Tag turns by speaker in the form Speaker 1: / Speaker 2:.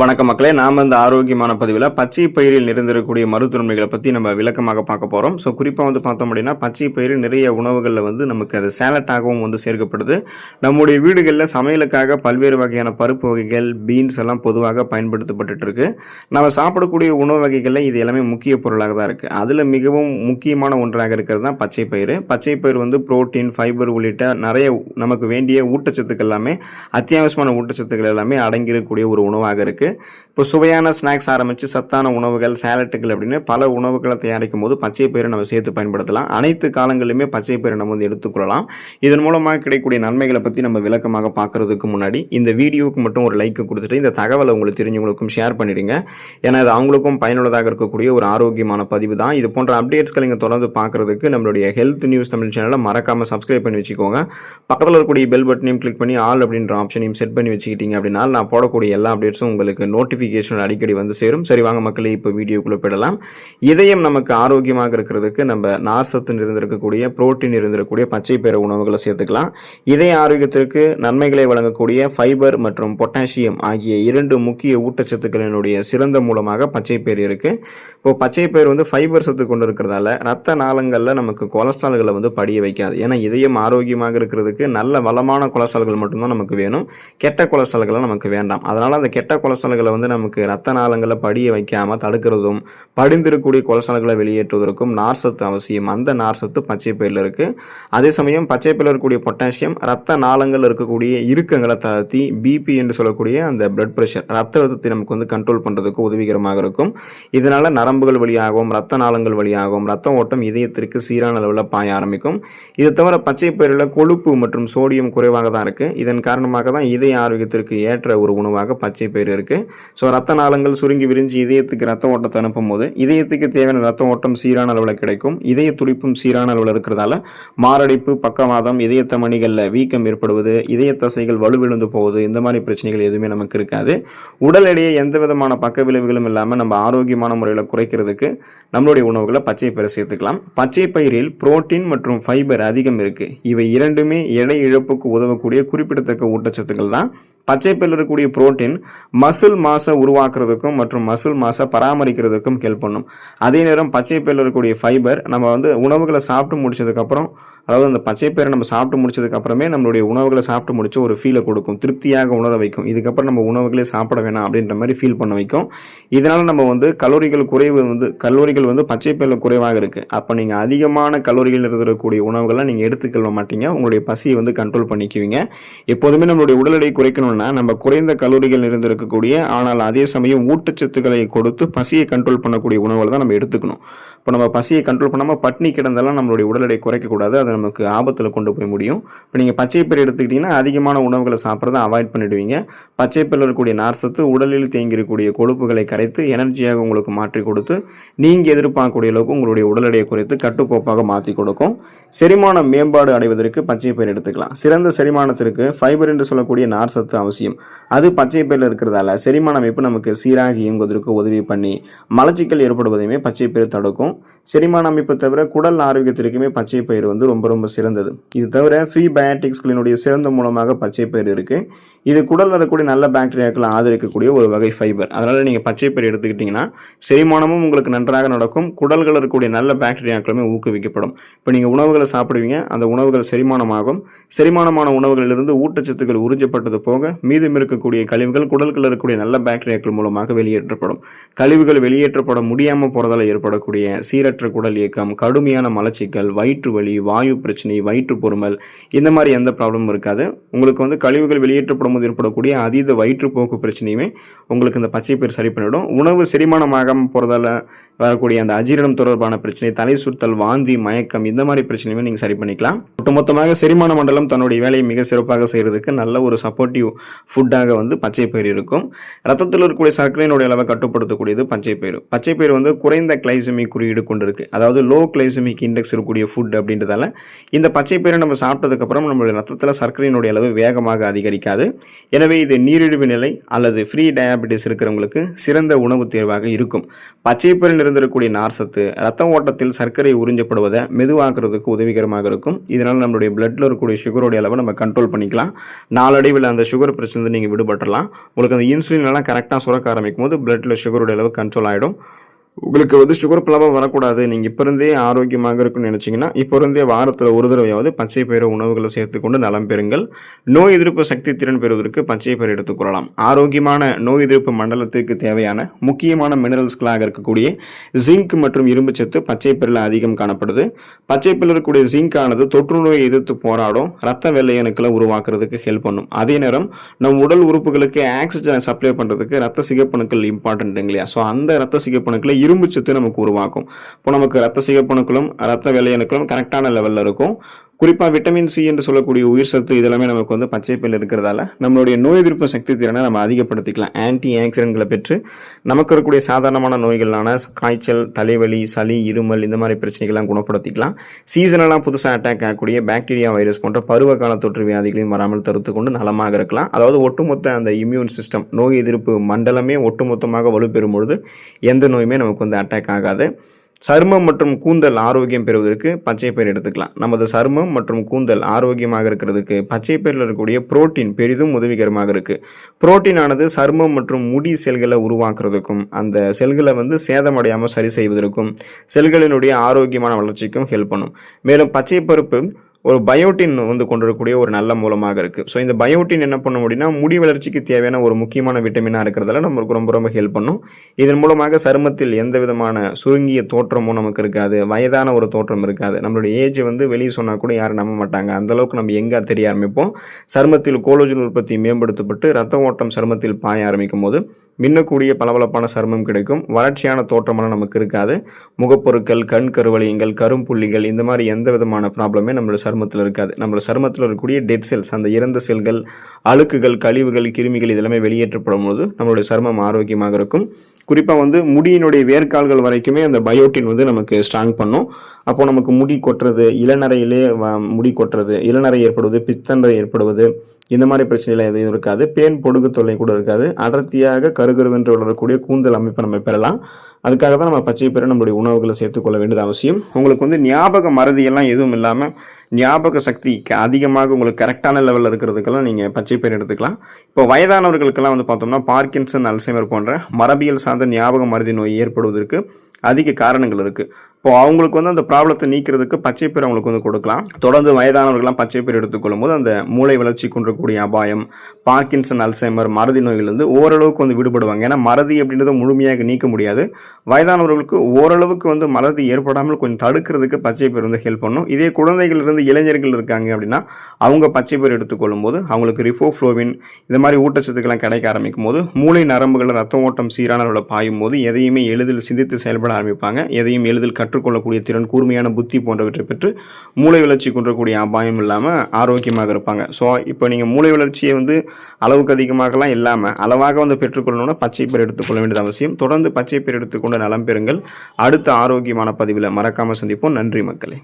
Speaker 1: வணக்க மக்களே நாம் இந்த ஆரோக்கியமான பதிவில் பச்சை பயிரில் நிறைந்திருக்கக்கூடிய மருத்துவமைகளை பற்றி நம்ம விளக்கமாக பார்க்க போகிறோம் ஸோ குறிப்பாக வந்து பார்த்தோம் அப்படின்னா பச்சை பயிறு நிறைய உணவுகளில் வந்து நமக்கு அது சேலட்டாகவும் வந்து சேர்க்கப்படுது. நம்முடைய வீடுகளில் சமையலுக்காக பல்வேறு வகையான பருப்பு வகைகள் பீன்ஸ் எல்லாம் பொதுவாக பயன்படுத்தப்பட்டுட்டு இருக்கு நம்ம சாப்பிடக்கூடிய உணவு வகைகளில் இது எல்லாமே முக்கிய பொருளாக தான் இருக்குது அதில் மிகவும் முக்கியமான ஒன்றாக இருக்கிறது தான் பச்சை பயிர் பச்சை பயிறு வந்து புரோட்டீன் ஃபைபர் உள்ளிட்ட நிறைய நமக்கு வேண்டிய ஊட்டச்சத்துக்கள் எல்லாமே அத்தியாவசியமான ஊட்டச்சத்துக்கள் எல்லாமே அடங்கியிருக்கக்கூடிய ஒரு உணவாக இருக்குது இப்போ சுவையான ஸ்நாக்ஸ் ஆரம்பித்து சத்தான உணவுகள் சேலட்டுகள் அப்படின்னு பல உணவுகளை தயாரிக்கும் போது பச்சை பயிரை நம்ம சேர்த்து பயன்படுத்தலாம். அனைத்து காலங்களிலுமே பச்சை பயிரை நம்ம வந்து எடுத்துக்கொள்ளலாம் இதன் மூலமாக கிடைக்கக்கூடிய நன்மைகளை பற்றி நம்ம விளக்கமாக பார்க்கறதுக்கு முன்னாடி இந்த வீடியோவுக்கு மட்டும் ஒரு லைக் கொடுத்துட்டு இந்த தகவலை உங்களுக்கு தெரிஞ்சவங்களுக்கும் ஷேர் பண்ணிடுங்க. ஏன்னா இது அவங்களுக்கும் பயனுள்ளதாக இருக்கக்கூடிய ஒரு ஆரோக்கியமான பதிவு தான். இது போன்ற அப்டேட்ஸ்களை நீங்கள் தொடர்ந்து பார்க்குறதுக்கு நம்மளுடைய ஹெல்த் நியூஸ் தமிழ் சேனலை மறக்காமல் சப்ஸ்கிரைப் பண்ணி வச்சுக்கோங்க. பக்கத்தில் இருக்கக்கூடிய பெல் பட்டனையும் கிளிக் பண்ணி ஆல் அப்படின்ற ஆப்ஷனையும் செட் பண்ணி வச்சுக்கிட்டீங்க அப்படின்னா நான் போடக்கூடிய எல்லா அப்டேட்ஸும் உங்களுக்கு நோட்டிஃபிகேஷன் அடிக்கடி வந்து சேரும். சரி வாங்க மக்களே இப்போ வீடியோக்குள்ளே போயிடலாம். இதயம் நமக்கு ஆரோக்கியமாக இருக்கிறதுக்கு நம்ம நார் சத்து இருந்திருக்கக்கூடிய புரோட்டீன் இருந்திருக்கக்கூடிய பச்சை பயிறு உணவுகளை சேர்த்துக்கலாம். இதய ஆரோக்கியத்திற்கு நன்மைகளை வழங்கக்கூடிய ஃபைபர் மற்றும் பொட்டாசியம் ஆகிய இரண்டு முக்கிய ஊட்டச்சத்துக்களினுடைய சிறந்த மூலமாக பச்சை பயிர் இருக்குது இப்போ பச்சை பயிர் வந்து ஃபைபர் சத்து கொண்டு இருக்கிறதால ரத்த நாளங்களில் நமக்கு கொலஸ்ட்ரால்களை வந்து படிய வைக்காது. ஏன்னா இதயம் ஆரோக்கியமாக இருக்கிறதுக்கு நல்ல வளமான கொலஸ்ட்ரால்கள் மட்டும்தான் நமக்கு வேணும். கெட்ட கொலஸ்ட்ரால்களை நமக்கு வேண்டாம். அதனால் அந்த கெட்ட கொலஸ்ட்ரால்களை வந்து நமக்கு ரத்த நாளங்களில் படிய வைக்காமல் தடுக்கிறதும் படிந்திருக்கக்கூடிய கொலஸ்ட்ரால்களை வெளியேற்றுவதற்கும் நார் சத்து அவசியம். அந்த நார் சத்து பச்சை பயிரில் இருக்குது அதே சமயம் பச்சை பயிரில் இருக்கக்கூடிய பொட்டாசியம் ரத்த நாளங்கள் இருக்கக்கூடிய இறுக்கங்களை தாழ்த்தி பிபி என்று சொல்லக்கூடிய அந்த பிளட் ப்ரெஷர் ரத்த அழுத்தத்தை நமக்கு வந்து கண்ட்ரோல் பண்ணுறதுக்கு உதவிகரமாக இருக்கும். இதனால் நரம்புகள் வழியாகவும் ரத்த நாளங்கள் வழியாகவும் ரத்த ஓட்டம் இதயத்திற்கு சீரான அளவில் பாய ஆரம்பிக்கும். இது தவிர பச்சை பயிரில் கொழுப்பு மற்றும் சோடியம் குறைவாக தான் இருக்குது இதன் காரணமாக தான் இதய ஆரோக்கியத்திற்கு ஏற்ற ஒரு உணவாக பச்சை பயிர் இருக்குது ஸோ ரத்த நாளங்கள் சுருங்கி விரிஞ்சு இதயத்துக்கு ரத்த ஓட்டத்தை அனுப்பும் போது இதயத்துக்கு தேவையான ரத்த ஓட்டம் சீரான அளவில் கிடைக்கும். இதய துடிப்பும் சீரான அளவில் இருக்கிறதால மாரடைப்பு பக்கவாதம் இதயத்த மணிகளில் வீக்கம் ஏற்படுவது இதய தசைகள் வலுவிழுந்து போவது இந்த மாதிரி பிரச்சனைகள் எதுவுமே நமக்கு இருக்காது. உடல் எடையை எந்த விதமான பக்க விளைவுகளும் இல்லாமல் நம்ம ஆரோக்கியமான முறையில் குறைக்கிறதுக்கு நம்மளுடைய உணவுகளை பச்சை பயிரை சேர்த்துக்கலாம். பச்சை பயிரில் புரோட்டீன் மற்றும் ஃபைபர் அதிகம் இருக்குது இவை இரண்டுமே எடை இழப்புக்கு உதவக்கூடிய குறிப்பிடத்தக்க ஊட்டச்சத்துக்கள் தான். பச்சை பயிரில் இருக்கக்கூடிய புரோட்டீன் மசில் மாசை உருவாக்குறதுக்கும் மற்றும் மசில் மாசை பராமரிக்கிறதுக்கும் ஹெல்ப் பண்ணும். அதே நேரம் பச்சை பயிரில் இருக்கக்கூடிய ஃபைபர் நம்ம வந்து உணவுகளை சாப்பிட்டு முடிச்சதுக்கப்புறம் அதாவது அந்த பச்சை பயிரை நம்ம சாப்பிட்டு முடிச்சதுக்கப்புறமே நம்மளுடைய உணவுகளை சாப்பிட்டு முடிச்சு ஒரு ஃபீலை கொடுக்கும். திருப்தியாக உணர வைக்கும். இதுக்கப்புறம் நம்ம உணவுகளே சாப்பிட வேணாம் அப்படின்ற மாதிரி ஃபீல் பண்ண வைக்கும். இதனால் நம்ம வந்து கலோரிகள் குறைவு வந்து கலோரிகள் வந்து பச்சை பயிரில் குறைவாக இருக்குது அப்போ நீங்கள் அதிகமான கலோரிகள் இருக்கக்கூடிய உணவுகளை நீங்கள் எடுத்துக்கொள்ள மாட்டீங்க. உங்களுடைய பசியை வந்து கண்ட்ரோல் பண்ணிக்குவீங்க. எப்போதுமே நம்மளுடைய உடல் எடை குறைக்கணும்னா நம்ம குறைந்த கலோரிகள் இருந்திருக்கக்கூடிய ஆனால் அதே சமயம் ஊட்டச்சத்துக்களை கொடுத்து பசியை கண்ட்ரோல் பண்ணக்கூடிய உணவுகளை தான் நம்ம எடுத்துக்கணும். இப்போ நம்ம பசியை கண்ட்ரோல் பண்ணாமல் பட்னி கிடந்தெல்லாம் நம்மளுடைய உடல் எடை குறைக்கக்கூடாது. அது நமக்கு ஆபத்தில் கொண்டு போய் முடியும். இப்போ நீங்கள் பச்சை பயிர் எடுத்துக்கிட்டிங்கன்னா அதிகமான உணவுகளை சாப்பிட்றத அவாய்ட் பண்ணிடுவீங்க. பச்சை இருக்கக்கூடிய நார் சத்து உடலில் தேங்கியிருக்கக்கூடிய கொழுப்புகளை கரைத்து எனர்ஜியாக உங்களுக்கு மாற்றி கொடுத்து நீங்கள் எதிர்பார்க்கக்கூடிய அளவுக்கு உங்களுடைய உடல் எடையை குறைத்து கட்டுக்கோப்பாக மாற்றி கொடுக்கும். செரிமானம் மேம்பாடு அடைவதற்கு பச்சை பயிர் எடுத்துக்கலாம். சிறந்த செரிமானத்திற்கு ஃபைபர் என்று சொல்லக்கூடிய நார் சத்து அவசியம். அது பச்சை பயிரில் இருக்கிறதால செரிமான அமைப்பு நமக்கு சீராக இயங்குவதற்கு உதவி பண்ணி மலச்சிக்கல் ஏற்படுவதையுமே பச்சை பயிர் தடுக்கும். செரிமான அமைப்பு தவிர குடல் ஆரோக்கியத்திற்குமே பச்சை பயிர் வந்து ரொம்ப ரொம்ப சிறந்தது. இது தவிர ஃப்ரீ பயாட்டிக்ஸ்களினுடைய சிறந்த மூலமாக பச்சை பயிர் இருக்குது இது குடலில் இருக்கக்கூடிய நல்ல பாக்டீரியாக்களை ஆதரிக்கக்கூடிய ஒரு வகை ஃபைபர். அதனால் நீங்கள் பச்சை பயிர் எடுத்துக்கிட்டிங்கன்னா செரிமானமும் உங்களுக்கு நன்றாக நடக்கும். குடல்கள் இருக்கக்கூடிய நல்ல பாக்டீரியாக்களுமே ஊக்குவிக்கப்படும். இப்போ நீங்கள் உணவுகளை சாப்பிடுவீங்க. அந்த உணவுகள் செரிமானமாகும். செரிமானமான உணவுகளிலிருந்து ஊட்டச்சத்துக்கள் உறிஞ்சப்பட்டது போக மீதம் இருக்கக்கூடிய கழிவுகள் குடல்களில் இருக்கக்கூடிய நல்ல பாக்டீரியாக்கள் மூலமாக வெளியேற்றப்படும். கழிவுகள் வெளியேற்றப்பட முடியாமல் போகிறதால ஏற்படக்கூடிய சீரற்ற குடல் இயக்கம் கடுமையான மலச்சிக்கல் வயிற்று வலி வாயு பிரச்சனை வயிற்று பொறுமல் இந்த மாதிரி எந்த ப்ராப்ளமும் இருக்காது. உங்களுக்கு வந்து கழிவுகள் வெளியேற்றப்படும் போது ஏற்படக்கூடிய அதீத வயிற்றுப்போக்கு பிரச்சனையுமே உங்களுக்கு இந்த பச்சை பயிர் சரி பண்ணிவிடும் உணவு செரிமானமாகாமல் போகிறதால வரக்கூடிய அந்த அஜீரணம் தொடர்பான பிரச்சனை தலை சுத்தல் வாந்தி மயக்கம் இந்த மாதிரி பிரச்சனையுமே நீங்கள் சரி பண்ணிக்கலாம். ஒட்டுமொத்தமாக செரிமான மண்டலம் தன்னுடைய வேலையை மிக சிறப்பாக செய்கிறதுக்கு நல்ல ஒரு சப்போர்ட்டிவ் ஃபுட்டாக வந்து பச்சை பயிர் இருக்கும். ரத்தத்தில் இருக்கக்கூடிய சர்க்கரையினுடைய அளவை கட்டுப்படுத்தக்கூடியது பச்சை பயிறு. பச்சை பயிறு வந்து குறைந்த கிளைசமிக் குறியீடு கொண்டிருக்கு. அதாவது லோ கிளைசமிக் இண்டெக்ஸ் இருக்கக்கூடிய ஃபுட் அப்படின்றதால இந்த பச்சை பயிரை நம்ம சாப்பிட்டதுக்கப்புறம் நம்மளுடைய ரத்தத்தில் சர்க்கரையினுடைய அளவு வேகமாக அதிகரிக்காது. எனவே இது நீரிழிவு நிலை அல்லது ஃப்ரீ டயாபெட்டிஸ் இருக்கிறவங்களுக்கு சிறந்த உணவு தேர்வாக இருக்கும். பச்சை பயிரில் இருந்திருக்கக்கூடிய நார்சத்து ரத்த ஓட்டத்தில் சர்க்கரை உறிஞ்சப்படுவதை மெதுவாக்குறதுக்கு உதவிகரமாக இருக்கும். இதனால் நம்மளுடைய பிளட்டில் இருக்கக்கூடிய சுகருடைய அளவை நம்ம கண்ட்ரோல் பண்ணிக்கலாம். நாளடைவில் அந்த சுகர் பிரச்சனை நீங்கள் விடுபட்டலாம் உங்களுக்கு அந்த இன்சுலின் இன்சுலின் எல்லாம் கரெக்டாக சுரக்க ஆரம்பிக்கும் போது பிளட்டில் சுகருடைய அளவு கண்ட்ரோல் ஆகிடும் உங்களுக்கு வந்து சுகர் பிளவாக வரக்கூடாது. நீங்கள் இப்போ இருந்தே ஆரோக்கியமாக இருக்குன்னு நினச்சிங்கன்னா இப்போ இருந்தே வாரத்தில் ஒரு தடவையாவது பச்சை பயிறு உணவுகளை சேர்த்துக்கொண்டு நலம் பெறுங்கள். நோய் எதிர்ப்பு சக்தி திறன் பெறுவதற்கு பச்சை பயிர் எடுத்துக்கொள்ளலாம் ஆரோக்கியமான நோய் எதிர்ப்பு மண்டலத்திற்கு தேவையான முக்கியமான மினரல்ஸ்களாக இருக்கக்கூடிய ஜிங்க் மற்றும் இரும்பு சத்து பச்சை பயிரில் அதிகம் காணப்படுது. பச்சை பயிரில் இருக்கக்கூடிய ஜிங்க் ஆனது தொற்று நோயை எதிர்த்து போராடும் ரத்த வெள்ளையணுக்களை உருவாக்குறதுக்கு ஹெல்ப் பண்ணும். அதே நேரம் நம் உடல் உறுப்புகளுக்கு ஆக்சிஜனை சப்ளை பண்ணுறதுக்கு ரத்த சிகப்பணுக்கள் இம்பார்ட்டன்ட் இல்லையா ஸோ அந்த ரத்த சிகப்பணுக்களை இரும்பு சத்து நமக்கு உருவாக்கும். இப்போ நமக்கு ரத்த சிகப்பணுக்களும் ரத்த வெள்ளையணுக்களும் கரெக்டான லெவலில் இருக்கும். குறிப்பாக விட்டமின் சி என்று சொல்லக்கூடிய உயிர் சத்து இதெல்லாமே நமக்கு வந்து பச்சை பயில் இருக்கிறதால நம்மளுடைய நோய் எதிர்ப்பு சக்தி திறனை நம்ம அதிகப்படுத்திக்கலாம். ஆன்டி ஆக்சிடென்ட்களை பெற்று நமக்கு இருக்கக்கூடிய சாதாரணமான நோய்களான காய்ச்சல் தலைவலி சளி இருமல் இந்த மாதிரி பிரச்சனைகள்லாம் குணப்படுத்திக்கலாம். சீசனெல்லாம் புதுசாக அட்டாக் ஆகக்கூடிய பாக்டீரியா வைரஸ் போன்ற பருவ கால தொற்று வியாதிகளையும் வராமல் தடுத்து கொண்டு நலமாக இருக்கலாம். அதாவது ஒட்டுமொத்த அந்த இம்யூன் சிஸ்டம் நோய் எதிர்ப்பு மண்டலமே ஒட்டுமொத்தமாக வலுப்பெறும் பொழுது எந்த நோயுமே நமக்கு வந்து அட்டாக் ஆகாது. சருமம் மற்றும் கூந்தல் ஆரோக்கியம் பெறுவதற்கு பச்சை பயிர் எடுத்துக்கலாம். நமது சருமம் மற்றும் கூந்தல் ஆரோக்கியமாக இருக்கிறதுக்கு பச்சை பயிரில் இருக்கக்கூடிய புரோட்டீன் பெரிதும் உதவிகரமாக இருக்குது புரோட்டீன் ஆனது சருமம் மற்றும் முடி செல்களை உருவாக்குறதுக்கும் அந்த செல்களை வந்து சேதமடையாமல் சரி செய்வதற்கும் செல்களினுடைய ஆரோக்கியமான வளர்ச்சிக்கும் ஹெல்ப் பண்ணும். மேலும் பச்சை பருப்பு ஒரு பயோட்டின் வந்து கொண்டிருக்கக்கூடிய ஒரு நல்ல மூலமாக இருக்குது ஸோ இந்த பயோட்டின் என்ன பண்ணும் அப்படின்னா முடி வளர்ச்சிக்கு தேவையான ஒரு முக்கியமான விட்டமினாக இருக்கிறதால நமக்கு ரொம்ப ரொம்ப ஹெல்ப் பண்ணும். இதன் மூலமாக சருமத்தில் எந்த விதமான சுருங்கிய தோற்றமும் நமக்கு இருக்காது. வயதான ஒரு தோற்றம் இருக்காது. நம்மளுடைய ஏஜ் வந்து வெளியே சொன்னால் கூட யாரும் நம்ப மாட்டாங்க. அந்தளவுக்கு நம்ம எங்கே தெரிய ஆரம்பிப்போம். சருமத்தில் கோலோஜன் உற்பத்தி மேம்படுத்தப்பட்டு ரத்த ஓட்டம் சருமத்தில் பாய ஆரம்பிக்கும் போது மின்னக்கூடிய பளபளப்பான சருமம் கிடைக்கும். வறட்சியான தோற்றமெல்லாம் நமக்கு இருக்காது. முகப்பொருட்கள் கண் கருவளையங்கள் கரும்புள்ளிகள் இந்த மாதிரி எந்த விதமான ப்ராப்ளமே நம்மளோட சருமத்தில் இருக்காது. நம்மளோட சருமத்தில் இருக்கக்கூடிய டெட் செல்ஸ் அந்த இறந்த செல்கள் அழுக்குகள் கழிவுகள் கிருமிகள் இதெல்லாமே வெளியேற்றப்படும் போது நம்மளுடைய சருமம் ஆரோக்கியமாக இருக்கும். குறிப்பாக வந்து முடியினுடைய வேர்க்கால்கள் வரைக்குமே அந்த பயோட்டின் வந்து நமக்கு ஸ்ட்ராங் பண்ணும். அப்போ நமக்கு முடி கொட்டுறது இளநரையிலே முடி கொட்டுறது இளநரை ஏற்படுவது பித்தன்றை ஏற்படுவது இந்த மாதிரி பிரச்சனைகள் எதுவும் இருக்காது. பேன் பொடுகு தொல்லை கூட இருக்காது. அடர்த்தியாக கருகருவென்று வளரக்கூடிய கூந்தல் அமைப்பை நம்ம பெறலாம். அதுக்காக தான் நம்ம பச்சை பயிரை நம்மளுடைய உணவுகளை சேர்த்துக்கொள்ள வேண்டியது அவசியம். உங்களுக்கு வந்து ஞாபக மறதியெல்லாம் எதுவும் இல்லாமல் ஞாபக சக்தி க- அதிகமாக உங்களுக்கு கரெக்டான லெவலில் இருக்கிறதுக்கெல்லாம் நீங்கள் பச்சை பயிர் எடுத்துக்கலாம். இப்போ வயதானவர்களுக்கெல்லாம் வந்து பார்த்தோம்னா பார்க்கின்சன் அல்சைமர் போன்ற மரபியல் சார்ந்த ஞாபக மருதி நோய் ஏற்படுவதற்கு அதிக காரணங்கள் இருக்குது இப்போ அவங்களுக்கு வந்து அந்த ப்ராப்ளத்தை நீக்கிறதுக்கு பச்சை பேர் அவங்களுக்கு வந்து கொடுக்கலாம். தொடர்ந்து வயதானவர்கள்லாம் பச்சை பயிர் எடுத்துக்கொள்ளும் போது அந்த மூளை வளர்ச்சி கொண்டிருக்கக்கூடிய அபாயம் பார்க்கின்சன் அல்சைமர் மறதி நோயிலிருந்து ஓரளவுக்கு வந்து விடுபடுவாங்க. ஏன்னா மறதி அப்படின்றத முழுமையாக நீக்க முடியாது. வயதானவர்களுக்கு ஓரளவுக்கு வந்து மறதி ஏற்படாமல் கொஞ்சம் தடுக்கிறதுக்கு பச்சை பேர் வந்து ஹெல்ப் பண்ணும். இதே குழந்தைகள் இருந்து இளைஞர்கள் இருக்காங்க அப்படின்னா அவங்க பச்சை பேர் எடுத்துக்கொள்ளும் போது அவங்களுக்கு ரிஃபோஃப்ளோவின் இந்த மாதிரி ஊட்டச்சத்துக்கெல்லாம் கிடைக்க ஆரம்பிக்கும் போது மூளை நரம்புகள் ரத்த ஓட்டம் சீரான பாயும் போது எதையுமே எளிதில் சிந்தித்து செயல்பட ஆரம்பிப்பாங்க. எதையும் எளிதில் கட் கற்றுக்கொள்ளக்கூடிய திறன் கூர்மையான புத்தி போன்றவற்றை பெற்று மூளை வளர்ச்சி கொண்டிருக்கக்கூடிய அபாயம் இல்லாமல் ஆரோக்கியமாக இருப்பாங்க. ஸோ இப்போ நீங்கள் மூளை வளர்ச்சியை வந்து அளவுக்கு அதிகமாகலாம் இல்லாமல் அளவாக வந்து பெற்றுக்கொள்ளணும்னா பச்சை பயிர் எடுத்துக்கொள்ள வேண்டியது அவசியம். தொடர்ந்து பச்சை பயிர் எடுத்துக்கொண்டு நலம் பெறுங்கள். அடுத்த ஆரோக்கியமான பதிவில் மறக்காமல் சந்திப்போம். நன்றி மக்களே.